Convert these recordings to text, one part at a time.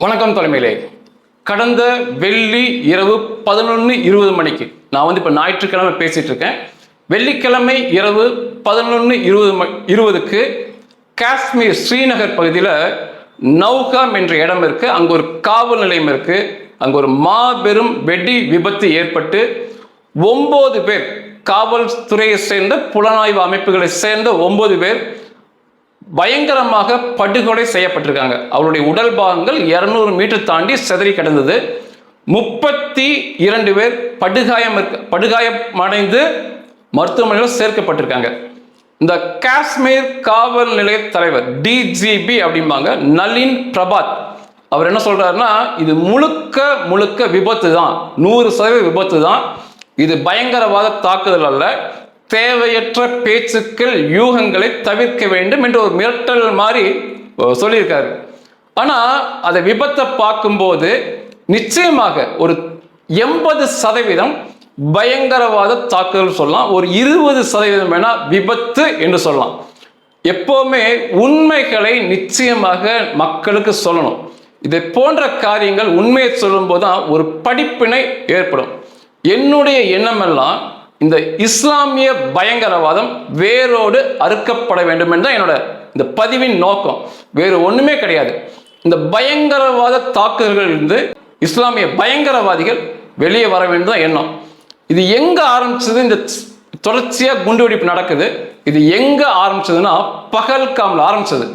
வணக்கம் தலைமையிலே. கடந்த வெள்ளி இரவு பதினொன்று இருபது மணிக்கு நான் வந்து இப்போ ஞாயிற்றுக்கிழமை பேசிகிட்டு இருக்கேன். வெள்ளிக்கிழமை இரவு பதினொன்று இருபது ம இருபதுக்கு காஷ்மீர் ஸ்ரீநகர் பகுதியில் நௌகாம் என்ற இடம் இருக்குது அங்கே ஒரு காவல் நிலையம் இருக்குது அங்கே ஒரு மாபெரும் வெடி விபத்து ஏற்பட்டு ஒம்பது பேர் காவல்துறையை சேர்ந்த புலனாய்வு அமைப்புகளை சேர்ந்த ஒம்பது பேர் பயங்கரமாக படுகொலை செய்யப்பட்டிருக்காங்க. அவருடைய உடல் பாகங்கள் இரநூறு மீட்டர் தாண்டி சிதறி கிடந்தது. முப்பத்தி இரண்டு பேர் படுகாயம் இருக்க படுகாயமடைந்து மருத்துவமனையில் சேர்க்கப்பட்டிருக்காங்க. இந்த காஷ்மீர் காவல் நிலைய தலைவர் டிஜிபி அப்படிம்பாங்க நளின் பிரபாத். அவர் என்ன சொல்றாருன்னா இது முழுக்க முழுக்க விபத்து தான் நூறு சதவீத விபத்து தான் இது பயங்கரவாத தாக்குதல் அல்ல. தேவையற்ற பேச்சுக்கள் யூகங்களை தவிர்க்க வேண்டும் என்று ஒரு மிரட்டல் மாதிரி சொல்லியிருக்காரு. ஆனால் அதை விபத்தை பார்க்கும்போது நிச்சயமாக ஒரு எண்பது சதவீதம் பயங்கரவாத தாக்குதல் சொல்லலாம். ஒரு இருபது சதவீதம் வேணா விபத்து என்று சொல்லலாம். எப்போவுமே உண்மைகளை நிச்சயமாக மக்களுக்கு சொல்லணும். இதை போன்ற காரியங்கள் உண்மையை சொல்லும்போது தான் ஒரு படிப்பினை ஏற்படும். என்னுடைய எண்ணமெல்லாம் இந்த இஸ்லாமிய பயங்கரவாதம் வேரோடு அறுக்கப்பட வேண்டும் என்று என்னோட இந்த பதிவின் நோக்கம். வேறு ஒன்றுமே கிடையாது. இந்த பயங்கரவாத தாக்குதல்களிலிருந்து இஸ்லாமிய பயங்கரவாதிகள் வெளியே வர வேண்டும் தான் எண்ணம். இது எங்கே ஆரம்பிச்சது? இந்த தொடர்ச்சியாக குண்டுவெடிப்பு நடக்குது. இது எங்கே ஆரம்பிச்சதுன்னா பகல்காம்ல ஆரம்பிச்சது.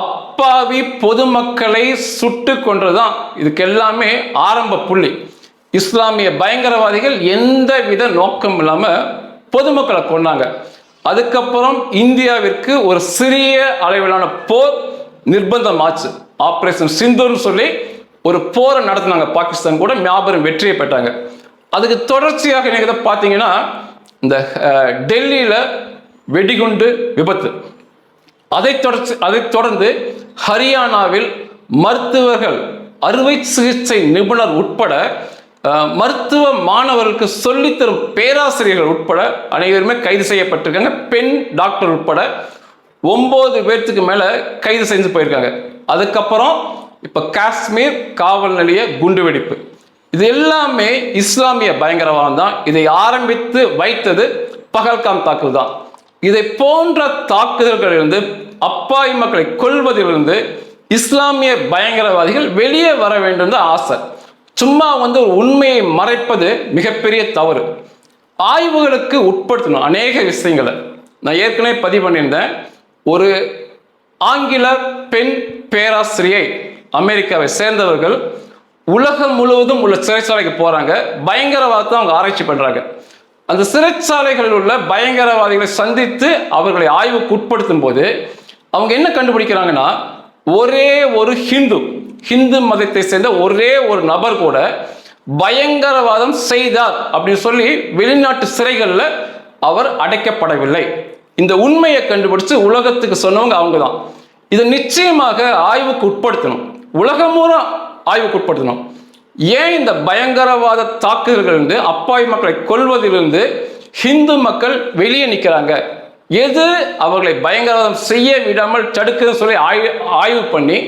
அப்பாவி பொதுமக்களை சுட்டு கொன்றதுதான். இதுக்கு எல்லாமே ஆரம்ப புள்ளி. இஸ்லாமிய பயங்கரவாதிகள் எந்த வித நோக்கம் இல்லாமல் பொதுமக்களை கொண்டாங்க அதுக்கப்புறம் இந்தியாவிற்கு ஒரு சிறிய அளவிலான போர் நிர்பந்தம் ஆச்சு ஆப்ரேஷன் சிந்தூர்னு சொல்லி ஒரு போரை நடத்தினாங்க. பாகிஸ்தான் கூட வியாபாரம் வெற்றியை பெற்றாங்க. அதுக்கு தொடர்ச்சியாக நீங்கள் பார்த்தீங்கன்னா இந்த டெல்லியில் வெடிகுண்டு விபத்து. அதை தொடர்ச்சி அதை தொடர்ந்து ஹரியானாவில் மருத்துவர்கள் அறுவை சிகிச்சை நிபுணர் உட்பட மருத்துவ மாணவர்களுக்கு சொல்லித்தரும் பேராசிரியர்கள் உட்பட அனைவருமே கைது செய்யப்பட்டிருக்காங்க. பெண் டாக்டர் உட்பட ஒம்பது பேர்த்துக்கு மேலே கைது செஞ்சு போயிருக்காங்க. அதுக்கப்புறம் இப்போ காஷ்மீர் காவல் நிலைய குண்டுவெடிப்பு இது எல்லாமே இஸ்லாமிய பயங்கரவாதம் தான். இதை ஆரம்பித்து வைத்தது பகல்காம் தாக்குதல் தான். இதை போன்ற தாக்குதல்களிலிருந்து அப்பாவி மக்களை கொள்வதிலிருந்து இஸ்லாமிய பயங்கரவாதிகள் வெளியே வர வேண்டும் ஆசை. சும்மா வந்து ஒரு உண்மையை மறைப்பது மிகப்பெரிய தவறு. ஆய்வுகளுக்கு உட்படுத்தணும் அநேக விஷயங்களை. நான் ஏற்கனவே பதிவு பண்ணியிருந்தேன். ஒரு ஆங்கில பெண் பேராசிரியை அமெரிக்காவை சேர்ந்தவர்கள் உலகம் முழுவதும் உள்ள சிறைச்சாலைக்கு போகிறாங்க பயங்கரவாதத்தை அவங்க ஆராய்ச்சி பண்ணுறாங்க அந்த சிறைச்சாலைகளில் உள்ள பயங்கரவாதிகளை சந்தித்து அவர்களை ஆய்வுக்கு உட்படுத்தும் போது அவங்க என்ன கண்டுபிடிக்கிறாங்கன்னா ஒரே ஒரு ஹிந்து ஹிந்து மதத்தை சேர்ந்த ஒரே ஒரு நபர் கூட பயங்கரவாதம் செய்தார் அப்படின்னு சொல்லி வெளிநாட்டு சிறைகளில் அவர் அடைக்கப்படவில்லை. இந்த உண்மையை கண்டுபிடிச்சு உலகத்துக்கு சொன்னவங்க அவங்க தான் இதை நிச்சயமாக ஆய்வுக்கு உட்படுத்தணும். உலகமூரம் ஆய்வுக்கு உட்படுத்தணும். ஏன் இந்த பயங்கரவாத தாக்குதல்களிலிருந்து அப்பாவி மக்களை கொல்வதிலிருந்து ஹிந்து மக்கள் வெளியே நிற்கிறாங்க எது அவர்களை பயங்கரவாதம் செய்ய விடாமல் தடுக்குதுன்னு சொல்லி ஆய்வு ஆய்வு பண்ணி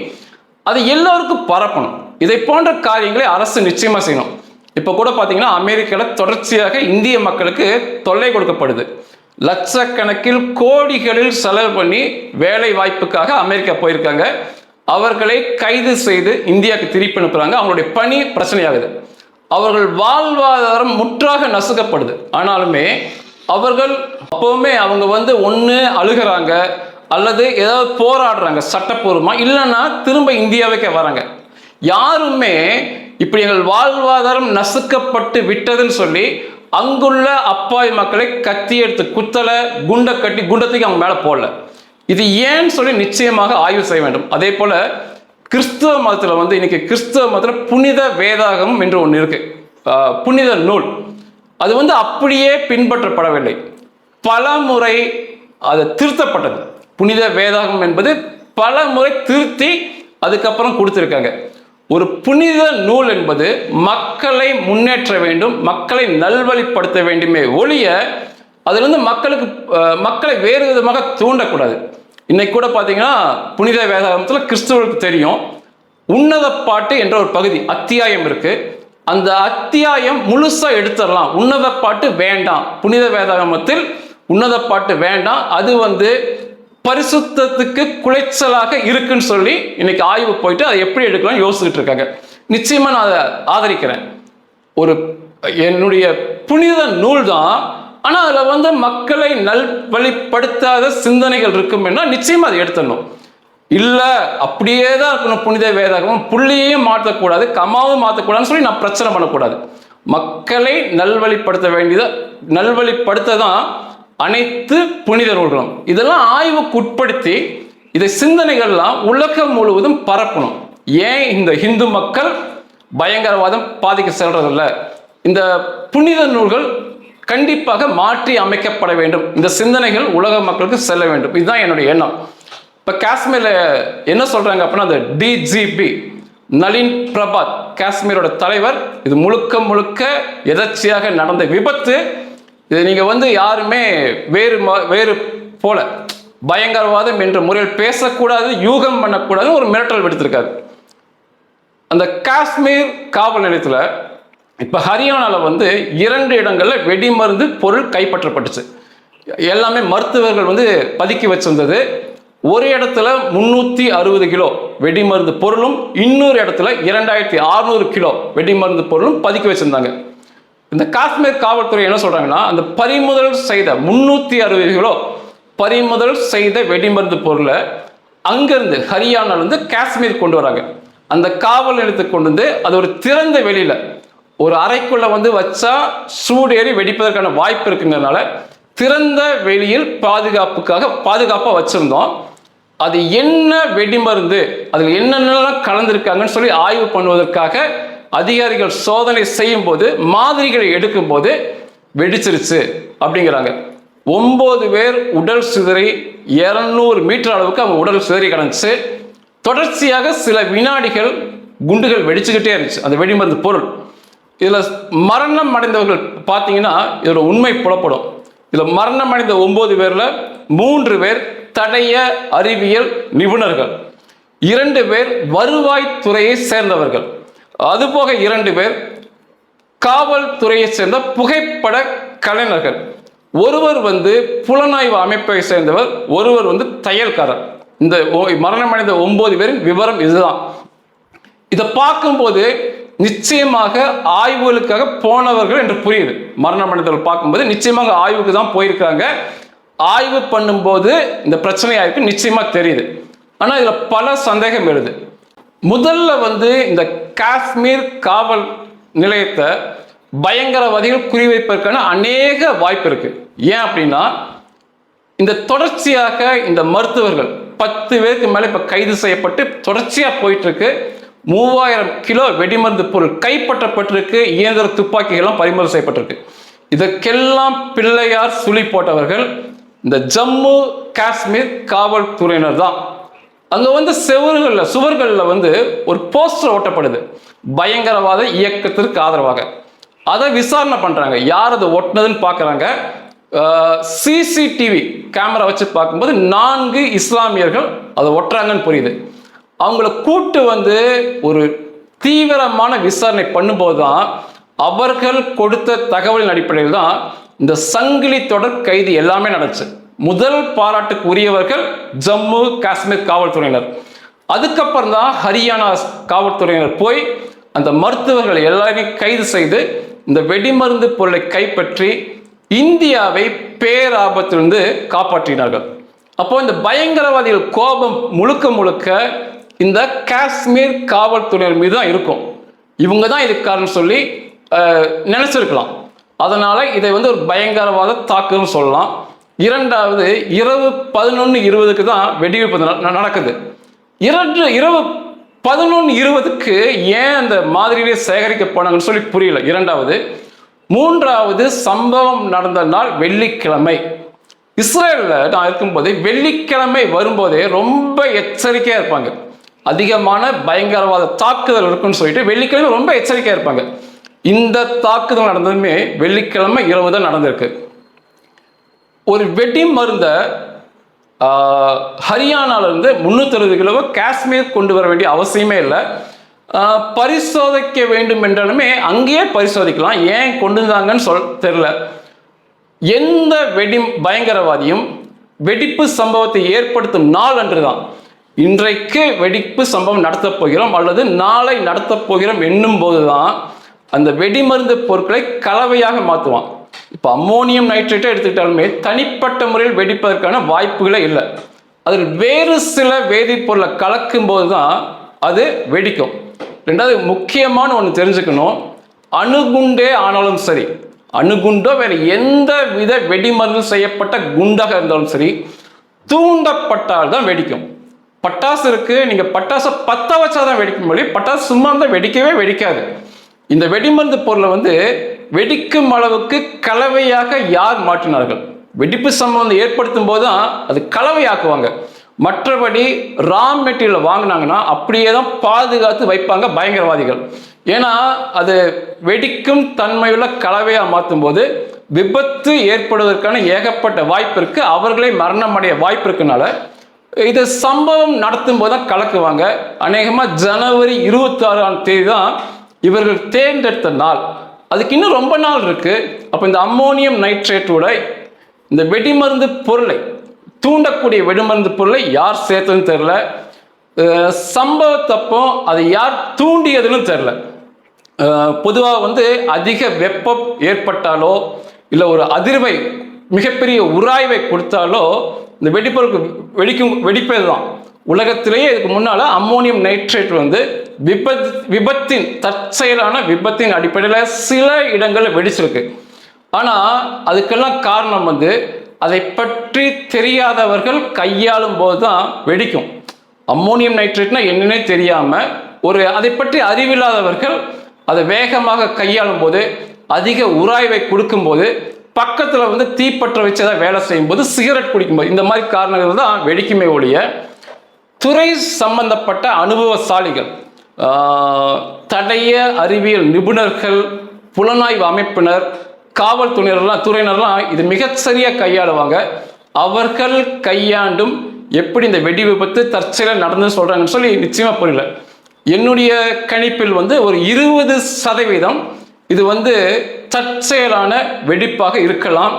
அது எல்லோருக்கும் பரப்பணும். இதை போன்ற காரியங்களை அரசு நிச்சயமாக செய்யணும். இப்போ கூட பார்த்தீங்கன்னா அமெரிக்காவில் தொடர்ச்சியாக இந்திய மக்களுக்கு தொல்லை கொடுக்கப்படுது. லட்சக்கணக்கில் கோடிகளில் செலவு பண்ணி வேலை வாய்ப்புக்காக அமெரிக்கா போயிருக்காங்க. அவர்களை கைது செய்து இந்தியாவுக்கு திருப்பி அனுப்புகிறாங்க அவங்களுடைய பணி பிரச்சனையாகுது. அவர்கள் வாழ்வாதாரம் முற்றாக நசுக்கப்படுது. ஆனாலுமே அவர்கள் அப்போவுமே அவங்க வந்து ஒன்று அழுகிறாங்க. அல்லது ஏதாவது போராடுறாங்க சட்டப்பூர்வமாக இல்லைன்னா திரும்ப இந்தியாவுக்கே வராங்க. யாருமே இப்படி எங்கள் வாழ்வாதாரம் நசுக்கப்பட்டு விட்டதுன்னு சொல்லி அங்குள்ள அப்பாவி மக்களை கத்தி எடுத்து குத்தலை குண்டை கட்டி குண்டத்துக்கு அவங்க மேலே போடல. இது ஏன்னு சொல்லி நிச்சயமாக ஆய்வு செய்ய வேண்டும். அதே போல் கிறிஸ்துவ மதத்தில் வந்து இன்னைக்கு கிறிஸ்துவ மதத்தில் புனித வேதாகம் என்று ஒன்று இருக்கு. புனித நூல். அது வந்து அப்படியே பின்பற்றப்படவில்லை. பல முறை அது திருத்தப்பட்டது. புனித வேதாகம் என்பது பல முறை திருத்தி அதுக்கப்புறம் கொடுத்துருக்காங்க. ஒரு புனித நூல் என்பது மக்களை முன்னேற்ற வேண்டும் மக்களை நல்வழிப்படுத்த வேண்டுமே ஒழிய அதுலேருந்து மக்களுக்கு மக்களை வேறு விதமாக தூண்டக்கூடாது. இன்னைக்கு கூட பார்த்தீங்கன்னா புனித வேதாகமத்தில் கிறிஸ்துவர்களுக்கு தெரியும். உன்னத பாட்டு என்ற ஒரு பகுதி அத்தியாயம் இருக்கு. அந்த அத்தியாயம் முழுசா எடுத்துடலாம். உன்னத பாட்டு வேண்டாம். புனித வேதாகமத்தில் உன்னத பாட்டு வேண்டாம். அது வந்து பரிசுத்தத்துக்கு குலைச்சலாக இருக்குன்னு சொல்லி இன்னைக்கு ஆய்வு போயிட்டு அதை எப்படி எடுக்கலாம் யோசிச்சுட்டு இருக்காங்க. நிச்சயமா நான் அதை ஆதரிக்கிறேன். ஒரு என்னுடைய புனித நூல் தான் ஆனால் அதில் வந்து மக்களை நல்வழிப்படுத்தாத சிந்தனைகள் இருக்கும் நிச்சயமா அதை எடுத்துடணும். இல்லை அப்படியே தான் இருக்கணும் புனித வேதாகமும். புள்ளியையும் மாற்றக்கூடாது கமாவும் மாற்றக்கூடாதுன்னு சொல்லி நான் பிரச்சனை பண்ணக்கூடாது. மக்களை நல்வழிப்படுத்த வேண்டியதை நல்வழிப்படுத்த தான் அனைத்து புனித நூல்களும் இதெல்லாம் ஆய்வுக்குட்படுத்தி இதை சிந்தனைகள்லாம் உலகம் முழுவதும் பரப்பணும். ஏன் இந்த இந்து மக்கள் பயங்கரவாதம் பாதிக்க செல்றதில்ல? இந்த புனித நூல்கள் கண்டிப்பாக மாற்றி அமைக்கப்பட வேண்டும். இந்த சிந்தனைகள் உலக மக்களுக்கு செல்ல வேண்டும். இதுதான் என்னுடைய எண்ணம். இப்போ காஷ்மீரில் என்ன சொல்றாங்க அப்படின்னா அந்த டிஜிபி நளின் பிரபாத் காஷ்மீரோட தலைவர். இது முழுக்க முழுக்க எதர்ச்சியாக நடந்த விபத்து. இது நீங்கள் வந்து யாருமே வேறு ம- வேறு போல பயங்கரவாதம் என்ற முறையில் பேசக்கூடாது யூகம் பண்ணக்கூடாதுன்னு ஒரு மிரட்டல் விடுத்திருக்காரு. அந்த காஷ்மீர் காவல் நிலையத்தில் இப்போ ஹரியானாவில் வந்து இரண்டு இடங்களில் வெடிமருந்து பொருள் கைப்பற்றப்பட்டுச்சு. எல்லாமே மருத்துவர்கள் வந்து பதுக்கி வச்சிருந்தது. ஒரு இடத்துல முந்நூற்றி அறுபது கிலோ வெடிமருந்து பொருளும் இன்னொரு இடத்துல இரண்டாயிரத்தி அறுநூறு கிலோ வெடிமருந்து பொருளும் பதுக்கி வச்சுருந்தாங்க. இந்த காஷ்மீர் காவல்துறை என்ன சொல்றாங்கன்னா அந்த பறிமுதல் செய்த முன்னூத்தி அறுபது கிலோ பறிமுதல் செய்த வெடிமருந்து பொருளை அங்கிருந்து ஹரியானாலிருந்து காஷ்மீர் கொண்டு வராங்க. அந்த காவல் நிலையத்துக்கு கொண்டு வந்து அது ஒரு திறந்த வெளியில ஒரு அறைக்குள்ள வந்து வச்சா சூடேறி வெடிப்பதற்கான வாய்ப்பு இருக்குங்கிறதுனால திறந்த வெளியில் பாதுகாப்புக்காக பாதுகாப்பாக வச்சிருந்தோம். அது என்ன வெடிமருந்து அதில் என்னென்னலாம் கலந்துருக்காங்கன்னு சொல்லி ஆய்வு பண்ணுவதற்காக அதிகாரிகள் சோதனை செய்யும் போது மாதிரிகளை எடுக்கும்போது வெடிச்சிருச்சு அப்படிங்கிறாங்க. ஒன்பது பேர் உடல் சிதறி இருநூறு மீட்டர் அளவுக்கு அவங்க உடல் சிதறி கிடந்துச்சு. தொடர்ச்சியாக சில வினாடிகள் குண்டுகள் வெடிச்சுக்கிட்டே இருந்துச்சு. அந்த வெடிமருந்து பொருள். இதில் மரணம் அடைந்தவர்கள் பார்த்தீங்கன்னா இதோட உண்மை புலப்படும். இதில் மரணம் அடைந்த ஒன்பது பேரில் மூன்று பேர் தடைய அறிவியல் நிபுணர்கள். இரண்டு பேர் வருவாய்த்துறையை சேர்ந்தவர்கள். அதுபோக இரண்டு பேர் காவல்துறையை சேர்ந்த புகைப்பட கலைஞர்கள். ஒருவர் வந்து புலனாய்வு அமைப்பை சேர்ந்தவர் ஒருவர் வந்து தையல்காரர். இந்த மரணமடைந்த ஒன்பது பேரின் விவரம் இதுதான். இதை பார்க்கும்போது நிச்சயமாக ஆய்வுகளுக்காக போனவர்கள் என்று புரியுது. மரணமடைந்தவர்கள் பார்க்கும்போது நிச்சயமாக ஆய்வுக்கு தான் போயிருக்காங்க. ஆய்வு பண்ணும்போது இந்த பிரச்சனையாயிருக்கு நிச்சயமாக தெரியுது. ஆனால் இதில் பல சந்தேகம் எழுது. முதல்ல வந்து இந்த காஷ்மீர் காவல் நிலையத்தை பயங்கரவாதிகள் குறிவைப்பதற்கான அநேக வாய்ப்பு இருக்கு. ஏன் அப்படின்னா இந்த தொடர்ச்சியாக இந்த மருத்துவர்கள் பத்து பேருக்கு மேலே இப்போ கைது செய்யப்பட்டு தொடர்ச்சியாக போயிட்டு இருக்கு மூவாயிரம் கிலோ வெடிமருந்து பொருள் கைப்பற்றப்பட்டிருக்கு. இயந்திர துப்பாக்கிகளும் பறிமுதல் செய்யப்பட்டிருக்கு. இதற்கெல்லாம் பிள்ளையார் சுழி போட்டவர்கள் இந்த ஜம்மு காஷ்மீர் காவல்துறையினர் தான். அங்கே வந்து செவர்களில் சுவர்களில் வந்து ஒரு போஸ்டர் ஒட்டப்படுது. பயங்கரவாத இயக்கத்திற்கு ஆதரவாக. அதை விசாரணை பண்ணுறாங்க யார் அதை ஒட்டினதுன்னு பார்க்குறாங்க. சிசிடிவி கேமரா வச்சு பார்க்கும்போது நான்கு இஸ்லாமியர்கள் அதை ஒட்டுறாங்கன்னு புரியுது. அவங்கள கூட்டு வந்து ஒரு தீவிரமான விசாரணை பண்ணும்போது தான் அவர்கள் கொடுத்த தகவலின் அடிப்படையில் தான் இந்த சங்கிலி தொடர் கைது எல்லாமே நடந்துச்சு. முதல் பாராட்டுக்கு உரியவர்கள் ஜம்மு காஷ்மீர் காவல்துறையினர். அதுக்கப்புறம் தான் ஹரியானா காவல்துறையினர் போய் அந்த மருத்துவர்கள் எல்லாரையும் கைது செய்து இந்த வெடிமருந்து பொருளை கைப்பற்றி இந்தியாவை பேராபத்திலிருந்து காப்பாற்றினார்கள். அப்போ இந்த பயங்கரவாதிகள் கோபம் முழுக்க முழுக்க இந்த காஷ்மீர் காவல்துறையினர் மீது தான் இருக்கும். இவங்க தான் இதுக்கு சொல்லி நினச்சிருக்கலாம் நினைச்சிருக்கலாம். அதனால இதை வந்து ஒரு பயங்கரவாத தாக்குதல்னு சொல்லலாம். இரண்டாவது இரவு பதினொன்று இருபதுக்கு தான் வெடிவிப்பு நடக்குது. இரண்டு இரவு பதினொன்று இருபதுக்கு ஏன் அந்த மாதிரியே சேகரிக்க போனாங்கன்னு சொல்லி புரியல. இரண்டாவது மூன்றாவது சம்பவம் நடந்த நாள் வெள்ளிக்கிழமை. இஸ்ரேலில் நான் இருக்கும்போது வெள்ளிக்கிழமை வரும்போதே ரொம்ப எச்சரிக்கையாக இருப்பாங்க. அதிகமான பயங்கரவாத தாக்குதல் இருக்குன்னு சொல்லிட்டு வெள்ளிக்கிழமை ரொம்ப எச்சரிக்கையாக இருப்பாங்க. இந்த தாக்குதல் நடந்ததுமே வெள்ளிக்கிழமை இரவு தான் நடந்திருக்கு. ஒரு வெடி மருந்த ஆஹ், ஹரியானால முந்நூற்றி அறுபது கிலோவை காஷ்மீர் கொண்டு வர வேண்டிய அவசியமே இல்லை. பரிசோதிக்க வேண்டும் என்றாலுமே அங்கேயே பரிசோதிக்கலாம். ஏன் கொண்டு வந்தாங்கன்னு சொல் தெரில எந்த வெடி பயங்கரவாதியும் வெடிப்பு சம்பவத்தை ஏற்படுத்தும் நாள் அன்றுதான் இன்றைக்கு வெடிப்பு சம்பவம் நடத்தப் போகிறோம் அல்லது நாளை நடத்தப் போகிறோம் என்னும் போது தான் அந்த வெடிமருந்து பொருட்களை கலவையாக மாற்றுவான். இப்போ அம்மோனியம் நைட்ரேட்டை எடுத்துக்கிட்டாலுமே தனிப்பட்ட முறையில் வெடிப்பதற்கான வாய்ப்புகளே இல்லை. அதில் வேறு சில வேதிப்பொருளை கலக்கும் போது தான் அது வெடிக்கும். ரெண்டாவது முக்கியமான ஒன்று தெரிஞ்சுக்கணும். அணுகுண்டே ஆனாலும் சரி அணுகுண்டோ வேறு எந்த வித வெடிமருந்து செய்யப்பட்ட குண்டாக இருந்தாலும் சரி தூண்டப்பட்டால் தான் வெடிக்கும். பட்டாசு இருக்குது நீங்கள் பட்டாசை பத்த வச்சாதான் வெடிக்கும். மொழி பட்டாசு சும்மா இருந்தால் வெடிக்கவே வெடிக்காது. இந்த வெடிமருந்து பொருளை வந்து வெடிக்கும் அளவுக்கு கலவையாக யார் மாற்றினார்கள்? வெடிப்பு சம்பவம் ஏற்படுத்தும் போது தான் அது கலவையாக்குவாங்க. மற்றபடி ரா மெட்டீரியல் வாங்கினாங்கன்னா அப்படியே தான் பாதுகாத்து வைப்பாங்க பயங்கரவாதிகள். ஏன்னா அது வெடிக்கும் தன்மையுள்ள கலவையாக மாற்றும் போது விபத்து ஏற்படுவதற்கான ஏகப்பட்ட வாய்ப்பு இருக்குது அவர்களே மரணம் அடைய வாய்ப்பு இருக்கனால இது சம்பவம் நடத்தும் போது தான் கலக்குவாங்க. அநேகமாக ஜனவரி இருபத்தாறாம் தேதி தான் இவர்கள் தேர்ந்தெடுத்த நாள். அதுக்கு இன்னும் ரொம்ப நாள் இருக்குது அப்போ இந்த அம்மோனியம் நைட்ரேட்டோட இந்த வெடிமருந்து பொருளை தூண்டக்கூடிய வெடிமருந்து பொருளை யார் சேர்த்துன்னு தெரில சம்பவத்தப்போ அதை யார் தூண்டியதுன்னு தெரில பொதுவாக வந்து அதிக வெப்பம் ஏற்பட்டாலோ இல்லை ஒரு அதிர்வை மிகப்பெரிய உராய்வை கொடுத்தாலோ இந்த வெடிப்பொருளுக்கு வெடிக்கும் வெடிப்பது தான் உலகத்திலேயே இதுக்கு முன்னால் அம்மோனியம் நைட்ரேட் வந்து விபத் விபத்தின் தற்செயலான விபத்தின் அடிப்படையில் சில இடங்களில் வெடிச்சிருக்கு. ஆனால் அதுக்கெல்லாம் காரணம் வந்து அதை பற்றி தெரியாதவர்கள் கையாளும் போது தான் வெடிக்கும். அம்மோனியம் நைட்ரேட்னா என்னன்னே தெரியாமல் ஒரு அதை பற்றி அறிவில்லாதவர்கள் அதை வேகமாக கையாளும் போது அதிக உராய்வை கொடுக்கும்போது பக்கத்தில் வந்து தீப்பற்ற வச்சு தான் வேலை செய்யும்போது சிகரெட் குடிக்கும்போது இந்த மாதிரி காரணங்கள் தான் வெடிக்குமே ஒழிய துறை சம்பந்தப்பட்ட அனுபவசாலிகள் தடைய அறிவியல் நிபுணர்கள் புலனாய்வு அமைப்பினர் காவல்துறையினர்லாம் துறையினர்லாம் இது மிகச்சரியாக கையாளுவாங்க. அவர்கள் கையாண்டும் எப்படி இந்த வெடி விபத்து தற்செயலாக நடந்து சொல்கிறாங்கன்னு சொல்லி நிச்சயமாக புரியல. என்னுடைய கணிப்பில் வந்து ஒரு இருபது சதவீதம் இது வந்து தற்செயலான வெடிப்பாக இருக்கலாம்.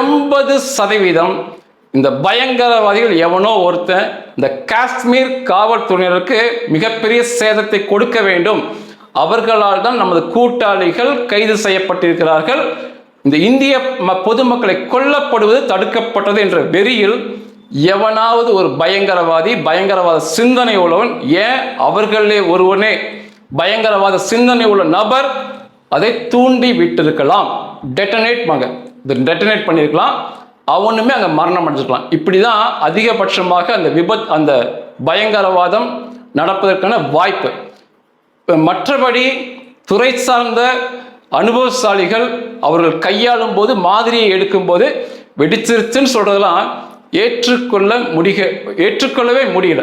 எண்பது சதவீதம் இந்த பயங்கரவாதிகள் எவனோ ஒருத்தன் இந்த காஷ்மீர் காவல்துறையினருக்கு மிகப்பெரிய சேதத்தை கொடுக்க வேண்டும். அவர்களால் தான் நமது கூட்டாளிகள் கைது செய்யப்பட்டிருக்கிறார்கள். இந்த இந்திய ம- பொதுமக்களை கொல்லப்படுவது தடுக்கப்பட்டது என்ற வெறியில் எவனாவது ஒரு பயங்கரவாதி பயங்கரவாத சிந்தனை உள்ளவன் ஏன்? அவர்களே ஒருவனே. பயங்கரவாத சிந்தனை உள்ள நபர் அதை தூண்டி விட்டிருக்கலாம். டெட்டனேட் மங்க டெட்டனேட் பண்ணியிருக்கலாம் அவனுமே அங்கே மரணம் அடைஞ்சிக்கலாம் இப்படி தான் அதிகபட்சமாக அந்த விபத் அந்த பயங்கரவாதம் நடப்பதற்கான வாய்ப்பு. மற்றபடி துறை சார்ந்த அனுபவசாலிகள் அவர்கள் கையாளும் போது மாதிரியை எடுக்கும்போது வெடிச்சிருச்சுன்னு சொல்கிறதெல்லாம் ஏற்றுக்கொள்ள முடிக ஏற்றுக்கொள்ளவே முடியல.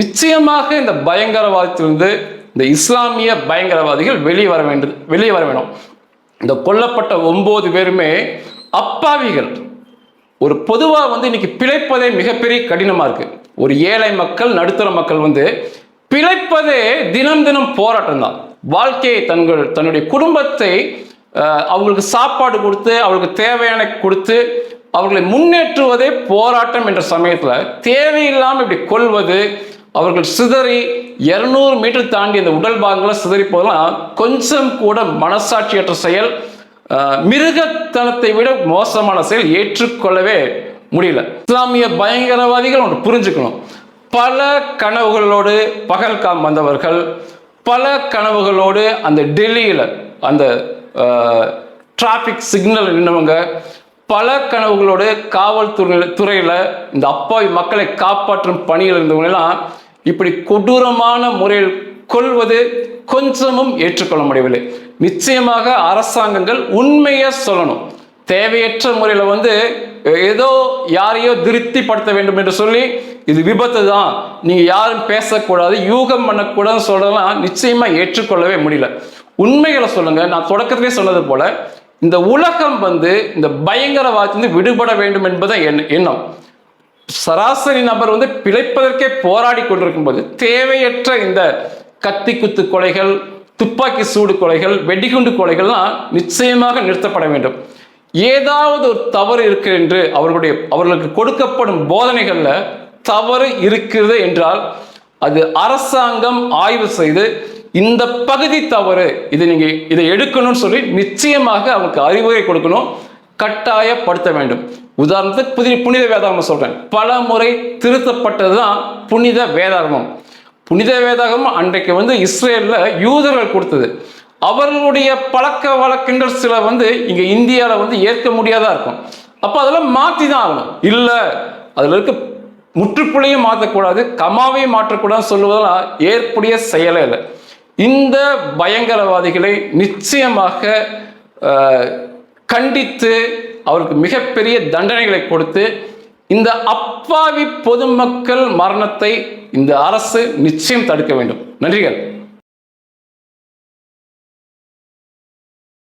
நிச்சயமாக இந்த பயங்கரவாதத்திலிருந்து இந்த இஸ்லாமிய பயங்கரவாதிகள் வெளியே வர வேண்டும் வெளியே வர வேணும். இந்த கொல்லப்பட்ட ஒன்பது பேருமே அப்பாவிகள். ஒரு பொதுவாக வந்து இன்னைக்கு பிழைப்பதே மிகப்பெரிய கடினமாக இருக்குது ஒரு ஏழை மக்கள் நடுத்தர மக்கள் வந்து பிழைப்பதே தினம் தினம் போராட்டம் தான். வாழ்க்கையை தங்கள் தன்னுடைய குடும்பத்தை அவங்களுக்கு சாப்பாடு கொடுத்து அவங்களுக்கு தேவையான கொடுத்து அவர்களை முன்னேற்றுவதே போராட்டம் என்ற சமயத்தில் தேவையில்லாமல் இப்படி கொள்வது அவர்கள் சிதறி இரநூறு மீட்டர் தாண்டி அந்த உடல் பாகங்களை சிதறி போதெல்லாம் கொஞ்சம் கூட மனசாட்சியற்ற செயல். மிருகத்தனத்தை விட மோசமான செயல் ஏற்றுக்கொள்ளவே முடியல. இஸ்லாமிய பயங்கரவாதிகள் ஒன்று புரிஞ்சுக்கணும். பல கனவுகளோடு பகல்காம் வந்தவர்கள் பல கனவுகளோடு அந்த டெல்லியில் அந்த டிராஃபிக் சிக்னல் நின்றவங்க பல கனவுகளோடு காவல்துறை துறையில் இந்த அப்பாவி மக்களை காப்பாற்றும் பணியில் இருந்தவங்களெல்லாம் இப்படி கொடூரமான முறையில் கொள்வது கொஞ்சமும் ஏற்றுக்கொள்ள முடியவில்லை. நிச்சயமாக அரசாங்கங்கள் உண்மையை சொல்லணும். தேவையற்ற முறையில் வந்து ஏதோ யாரையோ திருப்திப்படுத்த வேண்டும் என்று சொல்லி இது விபத்து தான். நீங்கள் யாரும் பேசக்கூடாது யூகம் பண்ணக்கூடாதுன்னு சொல்லலாம் நிச்சயமாக ஏற்றுக்கொள்ளவே முடியல. உண்மைகளை சொல்லுங்கள் நான் தொடக்கத்திலே சொன்னது போல் இந்த உலகம் வந்து இந்த பயங்கரவாதத்திலிருந்து விடுபட வேண்டும் என்பதுதான் என் எண்ணம். சராசரி நபர் வந்து பிழைப்பதற்கே போராடி கொண்டிருக்கும் போது தேவையற்ற இந்த கத்தி குத்து கொலைகள் துப்பாக்கி சூடு கொலைகள் வெடிகுண்டு கொலைகள்லாம் நிச்சயமாக நிறுத்தப்பட வேண்டும். ஏதாவது ஒரு தவறு இருக்கு என்று அவர்களுடைய அவர்களுக்கு கொடுக்கப்படும் போதனைகளில் தவறு இருக்கிறது என்றால் அது அரசாங்கம் ஆய்வு செய்து இந்த பகுதி தவறு இது நீங்கள் இதை எடுக்கணும்னு சொல்லி நிச்சயமாக அவங்களுக்கு அறிவுரை கொடுக்கணும் கட்டாயப்படுத்த வேண்டும். உதாரணத்துக்கு புதிய புனித வேதாகமம் சொல்கிறேன் பல முறை திருத்தப்பட்டதுதான் புனித வேதாகமம். புனித வேதகம் அன்றைக்கு வந்து இஸ்ரேலில் யூதர்கள் கொடுத்தது. அவர்களுடைய பழக்க வழக்கங்கள் சில வந்து இங்கே இந்தியாவில் வந்து ஏற்க முடியாதா இருக்கும். அப்போ அதெல்லாம் மாற்றி தான் ஆகணும். இல்லை அதில் இருக்க முற்றுப்புள்ளையும் மாற்றக்கூடாது கமாவையும் மாற்றக்கூடாதுன்னு சொல்லுவதெல்லாம் ஏற்புடைய செயலே இல்லை. இந்த பயங்கரவாதிகளை நிச்சயமாக கண்டித்து அவருக்கு மிகப்பெரிய தண்டனைகளை கொடுத்து இந்த அப்பாவி பொதுமக்கள் மரணத்தை இந்த அரசு நிச்சயம் தடுக்க வேண்டும். நன்றிகள்.